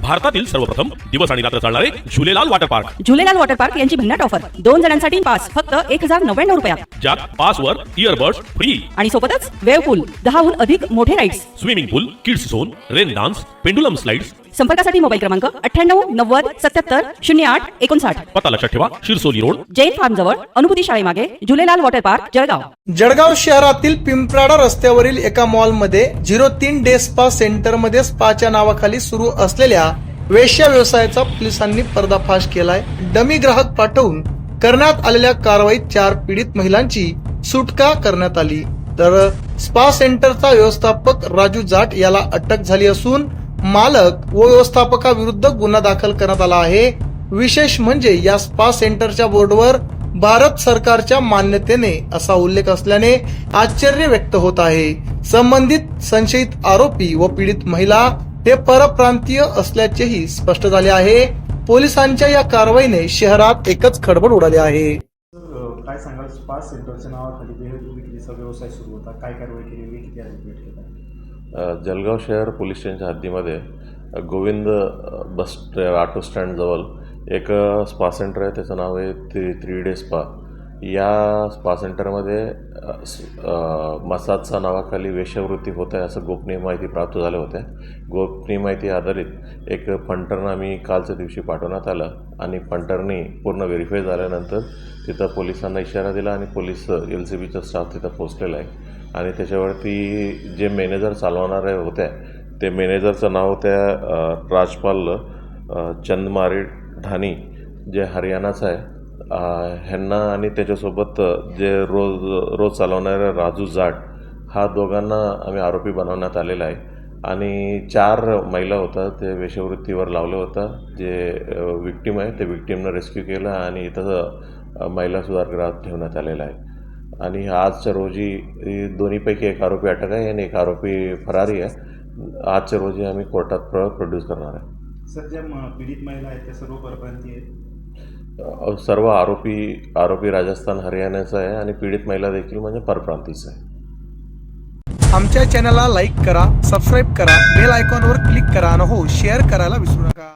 भारतातील सर्वप्रथम दिवस आणि रात्र चालणारे Jhulelal water park. Jhulelal water park यांची भन्नाट ऑफर दोन जणांसाठी पास फक्त एक हजार नव्याण्णव रुपयात ज्यात पासवर इयरबड्स फ्री आणि सोबतच वेव पूल दहाहून अधिक मोठे rides swimming pool kids zone rain dance pendulum slides संपर्कासाठी मोबाईल क्रमांक अठ्ठ्याण्णव नव्वद सत्याहत्तर शून्य आठ एकोणसाठ. पता लक्षात ठेवा शिरसोली रोड. जैन फार्म जवळ अनुभूती शाळेमागे झुलेलाल वॉटर पार्क जळगाव. जळगाव शहरातील पिंपराडा रस्त्यावरील एका मॉलमध्ये झिरो तीन डे स्पा सेंटरमध्ये स्पाच्या नावाखाली सुरू असलेल्या वेश्या व्यवसायाचा पोलिसांनी पर्दाफाश केलाय. डमी ग्राहक पाठवून करण्यात आलेल्या कारवाईत चार पीडित महिलांची सुटका करण्यात आली. तर स्पा सेंटरचा व्यवस्थापक राजू जाट याला अटक झाली असून मालक व व्यवस्थापकाविरुद्ध गुन्हा दाखल करण्यात आला आहे. विशेष म्हणजे या स्पा सेंटरच्या बोर्डवर भारत सरकारच्या मान्यतेने असा उल्लेख असल्याने आश्चर्य व्यक्त होत आहे. संबंधित संशयित आरोपी व पीडित महिला हे परप्रांतीय असल्याचेही स्पष्ट झाले आहे. पोलिसांच्या या कारवाईने शहरात एकच खडबड उडाली आहे. काय सांगाल स्पा सेंटरच्या नावाखाली विक्रीचा व्यवसाय सुरू होता? काय कारवाई किती आरोपी जळगाव शहर पोलीस स्टेशनच्या हद्दीमध्ये गोविंद बस ऑटो स्टँडजवळ एक स्पा सेंटर आहे. त्याचं नाव आहे थ्री थ्री डे स्पा. या स्पा सेंटरमध्ये मसाजच्या नावाखाली वेश्यावृत्ती होत आहे असं गोपनीय माहिती प्राप्त झाल्या होत्या गोपनीय माहिती आधारित एक फंटरनं आम्ही कालच्या दिवशी पाठवण्यात आलं आणि फंटरनी पूर्ण व्हेरीफाय झाल्यानंतर तिथं पोलिसांना इशारा दिला आणि पोलीस एल सी बीचा स्टाफ तिथं पोचलेला आहे. आणि त्याच्यावरती जे मॅनेजर चालवणारे होत्या ते मॅनेजरचं नाव त्या राजपाल चंदमारी ढाणी जे हरियाणाचं आहे. ह्यांना आणि त्याच्यासोबत जे रोज रोज चालवणाऱ्या राजू जाट हा दोघांना आम्ही आरोपी बनवण्यात आलेला आहे. आणि चार महिला होता ते वेशवृत्तीवर लावलं होतं. जे विक्टीम आहे ते विक्टीमनं रेस्क्यू केलं आणि इथं महिला सुधारगृहात ठेवण्यात आलेला आहे. आणि आजच्या रोजी दोन्हीपैकी एक आरोपी अटक आहे आणि एक आरोपी फरारी आहे. आजच्या रोजी आम्ही कोर्टात प्र प्रोड्यूस करणार आहे. सर ज्या पीडित महिला आहेत त्या सर्व परप्रांती आहेत. सर्व आरोपी आरोपी राजस्थान हरियाणाचा आहे आणि पीडित महिला देखील म्हणजे परप्रांतीच आहे. आमच्या चॅनलला लाईक करा सबस्क्राईब करा बेल आयकॉनवर क्लिक करा आणि हो शेअर करायला विसरू नका.